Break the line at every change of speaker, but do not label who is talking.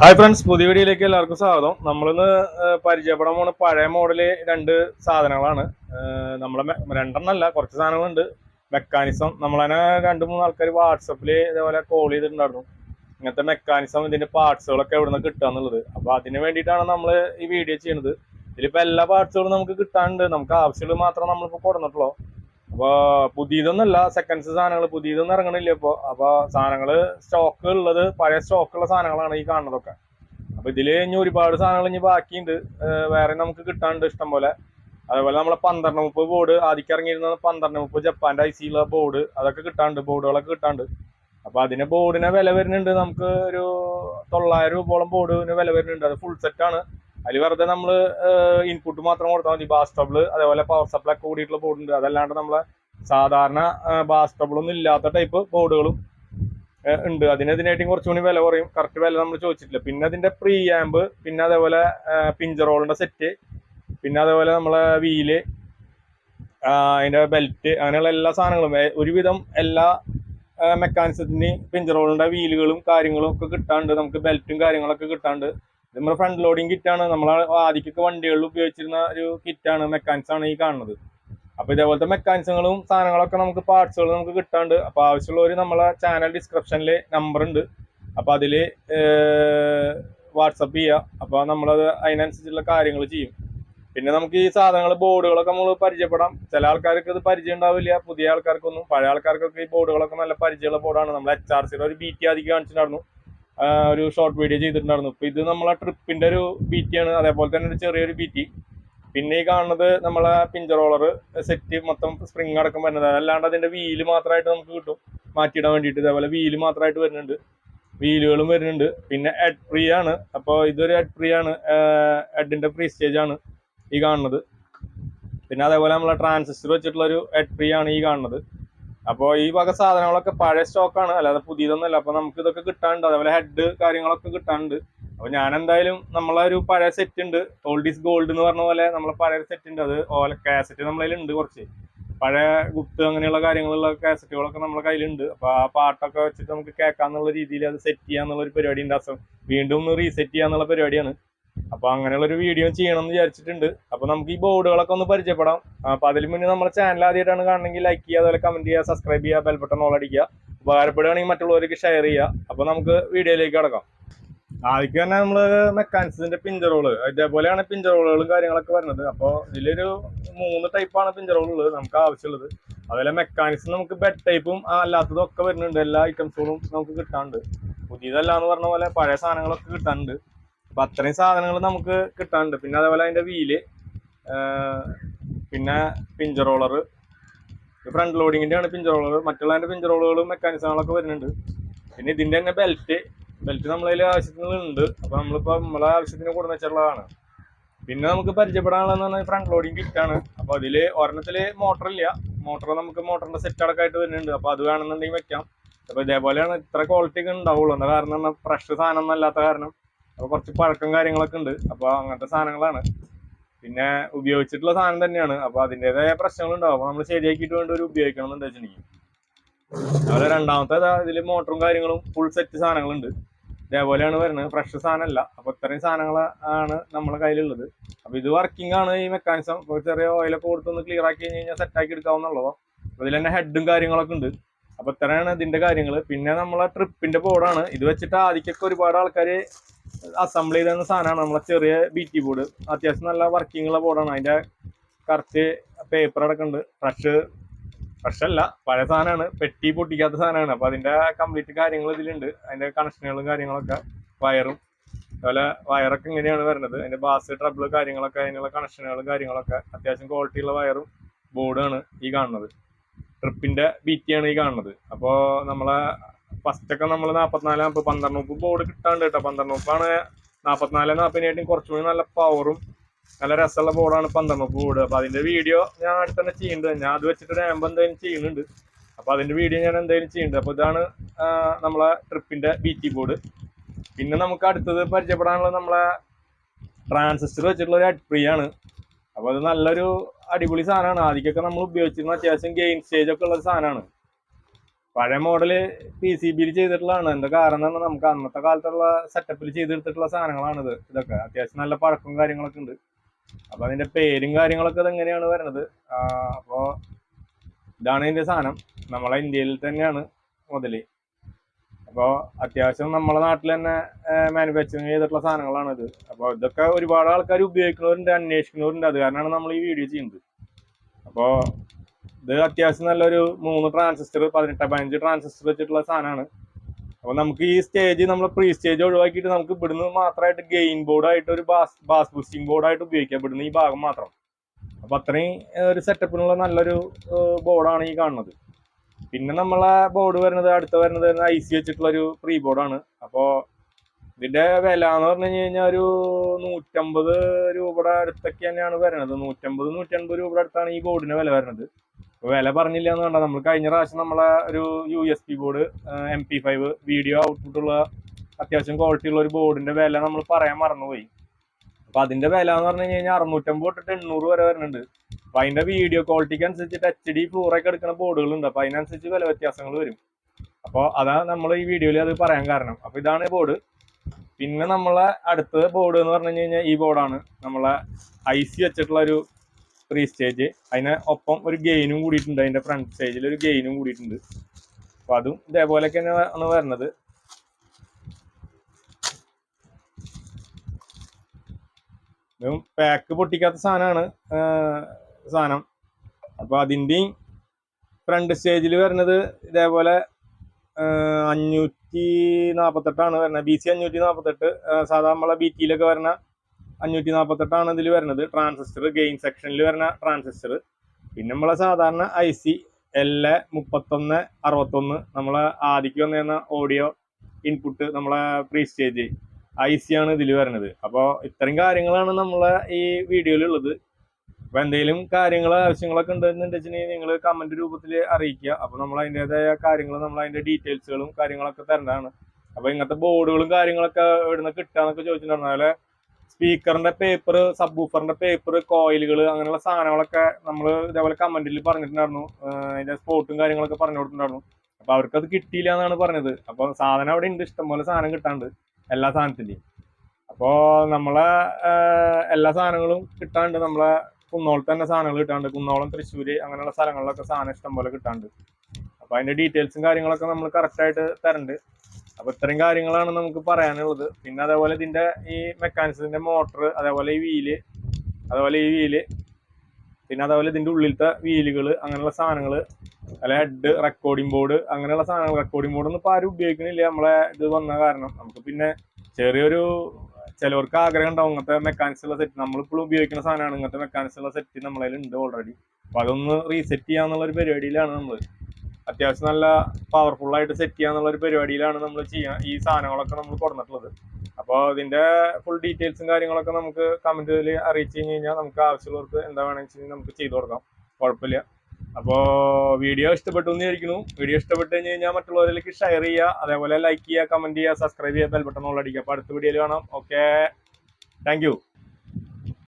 Hi friends പുതിയ വീഡിയോയിലേക്ക് എല്ലാവർക്കും സ്വാഗതം. നമ്മളിന്ന് പരിചയപ്പെടാൻ പോണ പഴയ മോഡൽ രണ്ട് സാധനങ്ങളാണ്. നമ്മളെ രണ്ടെണ്ണല്ല കുറച്ച് സാധനങ്ങളുണ്ട്. മെക്കാനിസം നമ്മളതിനെ രണ്ട് മൂന്ന് ആൾക്കാർ വാട്സപ്പിൽ ഇതേപോലെ കോൾ ചെയ്തിട്ടുണ്ടായിരുന്നു. ഇങ്ങനത്തെ മെക്കാനിസം ഇതിന്റെ പാർട്സുകളൊക്കെ എവിടെ നിന്ന് കിട്ടുക എന്നുള്ളത് അപ്പൊ അതിന് വേണ്ടിയിട്ടാണ് നമ്മൾ ഈ വീഡിയോ ചെയ്യുന്നത് ഇതിലിപ്പോ എല്ലാ പാർട്സുകളും നമുക്ക് കിട്ടാനുണ്ട്. നമുക്ക് ആവശ്യമുള്ളത് മാത്രം നമ്മളിപ്പോ കൊടുന്നിട്ടുള്ളൂ അപ്പൊ പുതിയതൊന്നുമല്ല സെക്കൻഡ്സ് സാധനങ്ങൾ പുതിയതൊന്നും ഇറങ്ങണില്ല ഇപ്പൊ. അപ്പൊ സാധനങ്ങൾ സ്റ്റോക്ക് ഉള്ളത് പഴയ സ്റ്റോക്കുള്ള സാധനങ്ങളാണ് ഈ കാണുന്നതൊക്കെ. അപ്പൊ ഇതിൽ ഇനി ഒരുപാട് സാധനങ്ങൾ ഇനി ബാക്കിയുണ്ട്. വേറെ നമുക്ക് കിട്ടാണ്ട് ഇഷ്ടം പോലെ. അതേപോലെ നമ്മളെ പന്ത്രണ്ട് മുപ്പത് ബോർഡ് ആദ്യം ഇറങ്ങിയിരുന്ന പന്ത്രണ്ട് മുപ്പത് ജപ്പാന്റെ ഐ സിയുള്ള ബോർഡ് അതൊക്കെ കിട്ടാണ്ട് ബോർഡുകളൊക്കെ കിട്ടാണ്ട് അപ്പൊ അതിന് ബോർഡിനെ വില വരുന്നുണ്ട്. നമുക്ക് ഒരു തൊള്ളായിരം രൂപയോളം ബോർഡിന് വില വരുന്നുണ്ട്. അത് ഫുൾ സെറ്റ് ആണ്. അതിൽ വെറുതെ നമ്മൾ ഇൻപുട്ട് മാത്രം കൊടുത്താൽ മതി. ബാസ് ടബിൾ അതേപോലെ പവർ സപ്ലൈ ഒക്കെ കൂടിയിട്ടുള്ള ബോർഡ് ഉണ്ട്. അതല്ലാണ്ട് നമ്മളെ സാധാരണ ബാസ് ടബിളൊന്നും ഇല്ലാത്ത ടൈപ്പ് ബോർഡുകളും ഉണ്ട്. അതിന് ഇതിനായിട്ടും കുറച്ചുകൂടി വില കുറയും. കറക്റ്റ് വില നമ്മൾ ചോദിച്ചിട്ടില്ല. പിന്നെ അതിന്റെ പ്രീ ആമ്പ് പിന്നെ അതേപോലെ പിഞ്ചറോളിന്റെ സെറ്റ് പിന്നെ അതേപോലെ നമ്മളെ വീൽ അതിന്റെ ബെൽറ്റ് അങ്ങനെയുള്ള എല്ലാ സാധനങ്ങളും. ഒരുവിധം എല്ലാ മെക്കാനിസത്തിന് പിഞ്ചറോളിന്റെ വീലുകളും കാര്യങ്ങളും ഒക്കെ കിട്ടാണ്ട് നമുക്ക് ബെൽറ്റും കാര്യങ്ങളൊക്കെ കിട്ടാണ്ട് ഇത് നമ്മുടെ ഫ്രണ്ട് ലോഡിങ് കിറ്റാണ് നമ്മൾ ആദ്യമൊക്കെ വണ്ടികളിൽ ഉപയോഗിച്ചിരുന്ന ഒരു കിറ്റാണ് മെക്കാനിക്സ് ആണ് ഈ കാണുന്നത്. അപ്പോൾ ഇതേപോലത്തെ മെക്കാനിസങ്ങളും സാധനങ്ങളൊക്കെ നമുക്ക് പാർട്സുകൾ നമുക്ക് കിട്ടാണ്ട് അപ്പോൾ ആവശ്യമുള്ളവർ നമ്മളെ ചാനൽ ഡിസ്ക്രിപ്ഷനിൽ നമ്പർ ഉണ്ട്. അപ്പൊ അതിൽ വാട്സപ്പ് ചെയ്യുക അപ്പോൾ നമ്മളത് അതിനനുസരിച്ചുള്ള കാര്യങ്ങൾ ചെയ്യും. പിന്നെ നമുക്ക് ഈ സാധനങ്ങൾ ബോർഡുകളൊക്കെ നമ്മൾ പരിചയപ്പെടാം. ചില ആൾക്കാർക്ക് ഇത് പരിചയം ഉണ്ടാവില്ല. പുതിയ ആൾക്കാർക്കൊന്നും. പഴയ ആൾക്കാർക്കൊക്കെ ഈ ബോർഡുകളൊക്കെ നല്ല പരിചയമുള്ള ബോർഡാണ് നമ്മൾ എച്ച് ആർ സിയുടെ ഒരു ബി ടി ആദ്യം കാണിച്ചിട്ടുണ്ടായിരുന്നു. ഒരു ഷോർട്ട് വീഡിയോ ചെയ്തിട്ടുണ്ടായിരുന്നു. ഇപ്പൊ ഇത് നമ്മളെ ട്രിപ്പിന്റെ ഒരു ബീറ്റി ടി ആണ്. അതേപോലെ തന്നെ ഒരു ചെറിയൊരു ബീറ്റി പിന്നെ ഈ കാണുന്നത് നമ്മളെ പിഞ്ചർ റോളർ സെറ്റ് മൊത്തം സ്പ്രിങ് അടക്കം വരുന്നത്. അല്ലാണ്ട് അതിന്റെ വീൽ മാത്രമായിട്ട് നമുക്ക് കിട്ടും. മാറ്റിയിടാൻ വേണ്ടിയിട്ട്. ഇതേപോലെ വീൽ മാത്രമായിട്ട് വരുന്നുണ്ട്. വീലുകളും വരുന്നുണ്ട്. പിന്നെ എഡ് ഫ്രീ ആണ്. അപ്പോൾ ഇതൊരു എഡ് ഫ്രീ ആണ്. എഡിന്റെ ഫ്രീ സ്റ്റേജ് ആണ് ഈ കാണുന്നത്. പിന്നെ അതേപോലെ നമ്മളെ ട്രാൻസിസ്റ്റർ വെച്ചിട്ടുള്ള ഒരു എഡ് ഫ്രീ ആണ് ഈ കാണുന്നത്. അപ്പോൾ ഈ വക സാധനങ്ങളൊക്കെ പഴയ സ്റ്റോക്കാണ് അല്ലാതെ പുതിയതൊന്നുമല്ല. അപ്പോൾ നമുക്ക് ഇതൊക്കെ കിട്ടാനുണ്ട്. അതേപോലെ ഹെഡ് കാര്യങ്ങളൊക്കെ കിട്ടാനുണ്ട്. അപ്പോൾ ഞാൻ എന്തായാലും നമ്മളെ ഒരു പഴയ സെറ്റ് ഉണ്ട്. ഓൾഡ് ഈസ് ഗോൾഡ് എന്ന് പറഞ്ഞ പോലെ നമ്മളെ പഴയ സെറ്റ് ഉണ്ട്. അത് ഓല കാസറ്റ് നമ്മളതിൽ ഉണ്ട് കുറച്ച്. പഴയ ഗുപ്ത് അങ്ങനെയുള്ള കാര്യങ്ങളുള്ള കാസറ്റുകളൊക്കെ നമ്മളെ കയ്യിലുണ്ട്. അപ്പോൾ ആ പാട്ടൊക്കെ വെച്ചിട്ട് നമുക്ക് കേൾക്കാന്നുള്ള രീതിയിൽ അത് സെറ്റ് ചെയ്യാന്നുള്ള ഒരു പരിപാടി ഉണ്ട്. അസം വീണ്ടും ഒന്ന് റീസെറ്റ് ചെയ്യാന്നുള്ള പരിപാടിയാണ്. അപ്പൊ അങ്ങനെയുള്ള ഒരു വീഡിയോ ചെയ്യണം എന്ന് വിചാരിച്ചിട്ടുണ്ട്. അപ്പൊ നമുക്ക് ഈ ബോർഡുകളൊക്കെ ഒന്ന് പരിചയപ്പെടാം. അപ്പൊ അതിൽ മുന്നേ നമ്മുടെ ചാനൽ ആദ്യമായിട്ടാണ് കാണണമെങ്കിൽ ലൈക്ക് ചെയ്യുക അതുപോലെ കമന്റ് ചെയ്യുക സബ്സ്ക്രൈബ് ചെയ്യുക ബെൽ ബട്ടൺ ഓൾ അടിക്കുക. ഉപകാരപ്പെടുകയാണെങ്കിൽ മറ്റുള്ളവർക്ക് ഷെയർ ചെയ്യുക. അപ്പൊ നമുക്ക് വീഡിയോയിലേക്ക് കിടക്കാം. ആദ്യം തന്നെ നമ്മൾ മെക്കാനിക്സിന്റെ പിഞ്ചറോൾ ഇതേപോലെയാണ് പിഞ്ചറോളുകളും കാര്യങ്ങളൊക്കെ വരുന്നത്. അപ്പോൾ ഇതിലൊരു മൂന്ന് ടൈപ്പാണ് പിഞ്ചറോൾ ഉള്ളത് നമുക്ക് ആവശ്യമുള്ളത്. അതുപോലെ മെക്കാനിക്സ് നമുക്ക് ബെഡ് ടൈപ്പും അല്ലാത്തതും ഒക്കെ വരുന്നുണ്ട്. എല്ലാ ഐറ്റംസുകളും നമുക്ക് കിട്ടാണ്ട് പുതിയതല്ല എന്ന് പറഞ്ഞ പോലെ പഴയ സാധനങ്ങളൊക്കെ കിട്ടാനുണ്ട്. അപ്പൊ അത്രയും സാധനങ്ങൾ നമുക്ക് കിട്ടാനുണ്ട്. പിന്നെ അതേപോലെ അതിന്റെ വീൽ പിന്നെ പിഞ്ചർ റോളർ ഫ്രണ്ട് ലോഡിങ്ങിന്റെ ആണ് പിഞ്ചർ റോളർ മറ്റുള്ള അതിന്റെ പിഞ്ചർ റോളുകളും മെക്കാനിസങ്ങളൊക്കെ വരുന്നുണ്ട്. പിന്നെ ഇതിന്റെ തന്നെ ബെൽറ്റ് ബെൽറ്റ് നമ്മളതിൽ ആവശ്യത്തിനുണ്ട് അപ്പൊ നമ്മളിപ്പോ നമ്മളെ ആവശ്യത്തിന് കൊടുന്ന് വെച്ചിട്ടുള്ളതാണ്. പിന്നെ നമുക്ക് പരിചയപ്പെടാനുള്ളതെന്ന് പറഞ്ഞാൽ ഫ്രണ്ട് ലോഡിങ് കിറ്റാണ് അപ്പൊ അതിൽ ഒരെണ്ണത്തിൽ മോട്ടർ ഇല്ല. മോട്ടർ നമുക്ക് മോട്ടറിന്റെ സെറ്റ് അടക്കമായിട്ട് വരുന്നുണ്ട്. അപ്പൊ അത് വേണമെന്നുണ്ടെങ്കിൽ വെക്കാം. അപ്പൊ ഇതേപോലെയാണ് ഇത്ര ക്വാളിറ്റി ഒക്കെ ഉണ്ടാവുള്ളൂ. എന്താ കാരണം? ഫ്രഷ് സാധനം ഒന്നും അല്ലാത്ത കാരണം. അപ്പൊ കുറച്ച് പഴക്കം കാര്യങ്ങളൊക്കെ ഉണ്ട്. അപ്പൊ അങ്ങനത്തെ സാധനങ്ങളാണ്. പിന്നെ ഉപയോഗിച്ചിട്ടുള്ള സാധനം തന്നെയാണ്. അപ്പൊ അതിന്റെതായ പ്രശ്നങ്ങൾ ഉണ്ടാവും. അപ്പൊ നമ്മൾ ശരിയാക്കിയിട്ട് വേണ്ട ഒരു ഉപയോഗിക്കണം എന്ന് വെച്ചിട്ടുണ്ടെങ്കിൽ അതുപോലെ രണ്ടാമത്തെ ഇതിൽ മോട്ടറും കാര്യങ്ങളും ഫുൾ സെറ്റ് സാധനങ്ങളുണ്ട്. ഇതേപോലെയാണ് വരുന്നത്. ഫ്രഷ് സാധനമല്ല. അപ്പൊ ഇത്രയും സാധനങ്ങൾ ആണ് നമ്മളെ കയ്യിലുള്ളത്. അപ്പൊ ഇത് വർക്കിംഗ് ആണ് ഈ മെക്കാനിസം ഇപ്പൊ ചെറിയ ഓയിലൊക്കെ കൊടുത്തൊന്ന് ക്ലിയർ ആക്കി കഴിഞ്ഞ് കഴിഞ്ഞാൽ സെറ്റ് ആക്കി എടുക്കാവുന്നുള്ളതോ അപ്പൊ ഇതിൽ തന്നെ ഹെഡും കാര്യങ്ങളൊക്കെ ഉണ്ട്. അപ്പൊ ഇത്രയാണ് ഇതിന്റെ കാര്യങ്ങൾ പിന്നെ നമ്മളെ ട്രിപ്പിന്റെ ബോർഡാണ് ഇത് വെച്ചിട്ട് ആദ്യമൊക്കെ ഒരുപാട് ആൾക്കാർ അസംബിൾ ചെയ്ത സാധനമാണ് നമ്മളെ ചെറിയ ബി ടി ബോർഡ് അത്യാവശ്യം നല്ല വർക്കിംഗ് ഉള്ള ബോർഡാണ് അതിന്റെ കറക്റ്റ് പേപ്പർ അടക്കമുണ്ട്. ഫ്രഷ് ഫ്രഷ് അല്ല പഴയ സാധനമാണ്. പെട്ടി പൊട്ടിക്കാത്ത സാധനമാണ്. അപ്പൊ അതിന്റെ കംപ്ലീറ്റ് കാര്യങ്ങൾ ഇതിലുണ്ട്. അതിന്റെ കണക്ഷനുകളും കാര്യങ്ങളൊക്കെ വയറും അതുപോലെ വയറൊക്കെ ഇങ്ങനെയാണ് വരുന്നത്. അതിന്റെ ബാസ് ട്രബിൾ കാര്യങ്ങളൊക്കെ അതിനുള്ള കണക്ഷനുകളും കാര്യങ്ങളൊക്കെ അത്യാവശ്യം ക്വാളിറ്റി ഉള്ള വയറും ബോർഡാണ് ഈ കാണുന്നത്. ട്രിപ്പിന്റെ ആണ് ഈ കാണുന്നത്. അപ്പോൾ നമ്മളെ ഫസ്റ്റ് ഒക്കെ നമ്മൾ നാൽപ്പത്തിനാല് നാൽപ്പത് പന്ത്രണ്ട് മുപ്പ് ബോർഡ് കിട്ടാണ്ട് കേട്ടോ പന്ത്രണ്ട് മുപ്പാണ് നാൽപ്പത്തിനാല് നാൽപ്പതിനായിട്ടും കുറച്ചുകൂടി നല്ല പവറും നല്ല രസമുള്ള ബോർഡാണ് പന്ത്രണ്ട് മുപ്പ് ബോർഡ് അപ്പൊ അതിന്റെ വീഡിയോ ഞാൻ അടുത്ത് തന്നെ ചെയ്യുന്നുണ്ട്. ഞാൻ അത് വെച്ചിട്ട് ഒരു ആമ്പ് എന്തായാലും ചെയ്യുന്നുണ്ട്. അപ്പൊ അതിന്റെ വീഡിയോ ഞാൻ എന്തായാലും ചെയ്യുന്നുണ്ട്. അപ്പൊ ഇതാണ് നമ്മളെ ട്രിപ്പിന്റെ ബി ടി ബോർഡ് പിന്നെ നമുക്ക് അടുത്തത് പരിചയപ്പെടാനുള്ള നമ്മളെ ട്രാൻസിസ്റ്റർ വെച്ചിട്ടുള്ള ഒരു അഡ്പ്രീ ആണ്. അപ്പൊ അത് നല്ലൊരു അടിപൊളി സാധനമാണ്. ആദ്യമൊക്കെ നമ്മൾ ഉപയോഗിച്ചിരുന്ന അത്യാവശ്യം ഗെയിം സ്റ്റേജ് ഒക്കെ ഉള്ള സാധനമാണ്. പഴയ മോഡൽ പി സി ബിയിൽ ചെയ്തിട്ടുള്ളതാണ്. എന്താ കാരണം എന്ന് പറഞ്ഞാൽ നമുക്ക് അന്നത്തെ കാലത്തുള്ള സെറ്റപ്പിൽ ചെയ്തെടുത്തിട്ടുള്ള സാധനങ്ങളാണിത്. ഇതൊക്കെ അത്യാവശ്യം നല്ല പഴക്കവും കാര്യങ്ങളൊക്കെ ഉണ്ട്. അപ്പൊ അതിന്റെ പേരും കാര്യങ്ങളൊക്കെ ഇത് എങ്ങനെയാണ് വരുന്നത് അപ്പോൾ ഇതാണ് ഇതിന്റെ സാധനം. നമ്മളെ ഇന്ത്യയിൽ തന്നെയാണ് മുതൽ. അപ്പോൾ അത്യാവശ്യം നമ്മളെ നാട്ടിൽ തന്നെ മാനുഫാക്ചറിങ് ചെയ്തിട്ടുള്ള സാധനങ്ങളാണിത്. അപ്പോൾ ഇതൊക്കെ ഒരുപാട് ആൾക്കാർ ഉപയോഗിക്കുന്നവരുണ്ട് അന്വേഷിക്കുന്നവരുണ്ട്. അത് കാരണമാണ് നമ്മൾ ഈ വീഡിയോ ചെയ്യുന്നത്. അപ്പോൾ ഇത് അത്യാവശ്യം നല്ലൊരു മൂന്ന് ട്രാൻസിസ്റ്റർ പതിനെട്ട് പതിനഞ്ച് ട്രാൻസിസ്റ്റർ വെച്ചിട്ടുള്ള സാധനമാണ്. അപ്പോൾ നമുക്ക് ഈ സ്റ്റേജ് നമ്മൾ പ്രീ സ്റ്റേജ് ഒഴിവാക്കിയിട്ട് നമുക്ക് ഇവിടുന്ന് മാത്രമായിട്ട് ഗെയിൻ ബോർഡായിട്ട് ഒരു ബാസ് ബാസ് ബൂസ്റ്റിംഗ് ബോർഡായിട്ട് ഉപയോഗിക്കാം ഇവിടുന്ന് ഈ ഭാഗം മാത്രം. അപ്പോൾ അത്രയും ഒരു സെറ്റപ്പിനുള്ള നല്ലൊരു ബോർഡാണ് ഈ കാണുന്നത്. പിന്നെ നമ്മളെ ബോർഡ് വരുന്നത് അടുത്ത വരുന്നത് ഐ സി വെച്ചിട്ടുള്ള ഒരു പ്രീ ബോർഡാണ് അപ്പോൾ ഇതിന്റെ വില എന്ന് പറഞ്ഞു കഴിഞ്ഞാൽ ഒരു നൂറ്റമ്പത് രൂപയുടെ അടുത്തൊക്കെ തന്നെയാണ് വരുന്നത്. നൂറ്റമ്പത് നൂറ്റമ്പത് രൂപയുടെ അടുത്താണ് ഈ ബോർഡിന് വില വരുന്നത്. വില പറഞ്ഞില്ല എന്ന് വേണ്ട നമ്മൾ കഴിഞ്ഞ പ്രാവശ്യം നമ്മളെ ഒരു U S P board M P five video ഔട്ട്പുട്ടുള്ള അത്യാവശ്യം ക്വാളിറ്റി ഉള്ള ഒരു ബോർഡിന്റെ വില നമ്മൾ പറയാൻ മറന്നുപോയി. അപ്പൊ അതിന്റെ വില എന്ന് പറഞ്ഞു കഴിഞ്ഞാൽ അറുന്നൂറ്റമ്പത് തൊട്ടിട്ട് എണ്ണൂറ് വരെ വരുന്നുണ്ട്. അപ്പൊ അതിന്റെ വീഡിയോ ക്വാളിറ്റിക്ക് അനുസരിച്ചിട്ട് എച്ച് ഡി ഒക്കെ എടുക്കുന്ന ബോർഡുകളുണ്ട് അപ്പൊ അതിനനുസരിച്ച് വില വ്യത്യാസങ്ങൾ വരും. അപ്പോൾ അതാണ് നമ്മൾ ഈ വീഡിയോയിൽ അത് പറയാൻ കാരണം. അപ്പൊ ഇതാണ് ബോർഡ് പിന്നെ നമ്മളെ അടുത്ത ബോർഡ് എന്ന് പറഞ്ഞു കഴിഞ്ഞാൽ ഈ ബോർഡാണ് നമ്മളെ ഐ സി വെച്ചിട്ടുള്ള ഒരു ത്രീ സ്റ്റേജ് അതിന് ഒപ്പം ഒരു ഗെയിനും കൂടിയിട്ടുണ്ട്. അതിന്റെ ഫ്രണ്ട് സ്റ്റേജിൽ ഒരു ഗെയിനും കൂടിയിട്ടുണ്ട്. അപ്പൊ അതും ഇതേപോലെയൊക്കെ ആണ് വരുന്നത് പാക്ക് പൊട്ടിക്കാത്ത സാധനമാണ് സാധനം. അപ്പൊ അതിന്റെയും ഫ്രണ്ട് സ്റ്റേജിൽ വരുന്നത് ഇതേപോലെ അഞ്ഞൂറ്റി നാൽപ്പത്തെട്ടാണ് വരുന്നത് ബി സി അഞ്ഞൂറ്റി നാൽപ്പത്തെട്ട് സാധാരണ നമ്മളെ ബി ടിയിലൊക്കെ വരുന്ന അഞ്ഞൂറ്റി നാൽപ്പത്തെട്ടാണ് ഇതിൽ വരുന്നത് ട്രാൻസിസ്റ്റർ ഗെയിൻ സെക്ഷനിൽ വരുന്ന ട്രാൻസിസ്റ്റർ പിന്നെ നമ്മളെ സാധാരണ ഐ സി എൽ എ മുപ്പത്തൊന്ന് അറുപത്തൊന്ന് നമ്മളെ ആദ്യക്ക് വന്നിരുന്ന ഓഡിയോ ഇൻപുട്ട് നമ്മളെ പ്രീ സ്റ്റേജ് ഐ സി ആണ് ഇതിൽ വരുന്നത്. അപ്പോൾ ഇത്രയും കാര്യങ്ങളാണ് നമ്മളെ ഈ വീഡിയോയിലുള്ളത് അപ്പോൾ എന്തെങ്കിലും കാര്യങ്ങൾ ആവശ്യങ്ങളൊക്കെ ഉണ്ടെന്നുണ്ടെച്ചിട്ടുണ്ടെങ്കിൽ നിങ്ങൾ കമന്റ് രൂപത്തിൽ അറിയിക്കുക. അപ്പോൾ നമ്മൾ അതിന്റെതായ കാര്യങ്ങൾ നമ്മൾ അതിന്റെ ഡീറ്റെയിൽസുകളും കാര്യങ്ങളൊക്കെ തരേണ്ടതാണ്. അപ്പോൾ ഇങ്ങനത്തെ ബോർഡുകളും കാര്യങ്ങളൊക്കെ എവിടെ നിന്ന് കിട്ടുക എന്നൊക്കെ ചോദിച്ചിട്ടുണ്ടായിരുന്നു അതുപോലെ സ്പീക്കറിന്റെ പേപ്പർ സബ് ഊഫറിന്റെ പേപ്പർ കോയിലുകൾ അങ്ങനെയുള്ള സാധനങ്ങളൊക്കെ നമ്മൾ ഇതേപോലെ കമന്റിൽ പറഞ്ഞിട്ടുണ്ടായിരുന്നു. അതിന്റെ സ്പോട്ടും കാര്യങ്ങളൊക്കെ പറഞ്ഞു കൊടുത്തിട്ടുണ്ടായിരുന്നു. അപ്പൊ അവർക്കത് കിട്ടിയില്ല എന്നാണ് പറഞ്ഞത്. അപ്പൊ സാധനം അവിടെ ഉണ്ട്. ഇഷ്ടംപോലെ സാധനം കിട്ടാണ്ട് എല്ലാ സാധനത്തിന്റെയും. അപ്പോ നമ്മളെ എല്ലാ സാധനങ്ങളും കിട്ടാണ്ട് നമ്മളെ കുന്നോളത്ത് തന്നെ സാധനങ്ങൾ കിട്ടാണ്ട് കുന്നോളം തൃശ്ശൂര് അങ്ങനെയുള്ള സ്ഥലങ്ങളിലൊക്കെ സാധനം ഇഷ്ടംപോലെ കിട്ടാണ്ട് അപ്പൊ അതിന്റെ ഡീറ്റെയിൽസും കാര്യങ്ങളൊക്കെ നമ്മൾ കറക്റ്റ് ആയിട്ട് തരണ്ട്. അപ്പൊ ഇത്രയും കാര്യങ്ങളാണ് നമുക്ക് പറയാനുള്ളത്. പിന്നെ അതേപോലെ ഇതിന്റെ ഈ മെക്കാനിസത്തിന്റെ മോട്ടർ അതേപോലെ ഈ വീൽ അതേപോലെ ഈ വീൽ പിന്നെ അതേപോലെ ഇതിന്റെ ഉള്ളിലത്തെ വീലുകൾ അങ്ങനെയുള്ള സാധനങ്ങൾ അല്ലെ ഹെഡ് റെക്കോർഡിംഗ് ബോർഡ് അങ്ങനെയുള്ള സാധനങ്ങൾ റെക്കോർഡിംഗ് ബോർഡ് ഒന്നും ഇപ്പൊ ആരും ഉപയോഗിക്കണില്ല. നമ്മളെ ഇത് വന്ന കാരണം. നമുക്ക് പിന്നെ ചെറിയൊരു ചിലവർക്ക് ആഗ്രഹം ഉണ്ടാവും. ഇങ്ങനത്തെ മെക്കാനിക്സ് ഉള്ള സെറ്റ് നമ്മളിപ്പോഴും ഉപയോഗിക്കുന്ന സാധനമാണ്. ഇങ്ങനത്തെ മെക്കാനിക്സ് ഉള്ള സെറ്റ് നമ്മളതിൽ ഉണ്ട് ഓൾറെഡി അപ്പൊ അതൊന്ന് റീസെറ്റ് ചെയ്യാന്നുള്ള ഒരു പരിപാടിയിലാണ് നമ്മൾ അത്യാവശ്യം നല്ല പവർഫുൾ ആയിട്ട് സെറ്റ് ചെയ്യാന്നുള്ള ഒരു പരിപാടിയിലാണ് നമ്മൾ ചെയ്യാൻ ഈ സാധനങ്ങളൊക്കെ നമ്മൾ കൊടുത്തിട്ടുള്ളത് അപ്പോൾ ഇതിന്റെ ഫുൾ ഡീറ്റെയിൽസും കാര്യങ്ങളൊക്കെ നമുക്ക് കമന്റിൽ അറിയിച്ചു കഴിഞ്ഞ് കഴിഞ്ഞാൽ നമുക്ക് ആവശ്യമുള്ളവർക്ക് എന്താ വേണമെന്ന് നമുക്ക് ചെയ്തു കൊടുക്കാം. കുഴപ്പമില്ല. അപ്പോൾ വീഡിയോ ഇഷ്ടപ്പെട്ടു എന്ന് വിചാരിക്കുന്നു. വീഡിയോ ഇഷ്ടപ്പെട്ട് കഴിഞ്ഞ് കഴിഞ്ഞാൽ മറ്റുള്ളവരിലേക്ക് ഷെയർ ചെയ്യുക അതേപോലെ ലൈക്ക് ചെയ്യുക കമന്റ് ചെയ്യുക സബ്സ്ക്രൈബ് ചെയ്യുക ബെൽ ബട്ടൺ ഓൾ അടിക്കുക അപ്പോൾ അടുത്ത വീഡിയോയിൽ കാണാം. Okay thank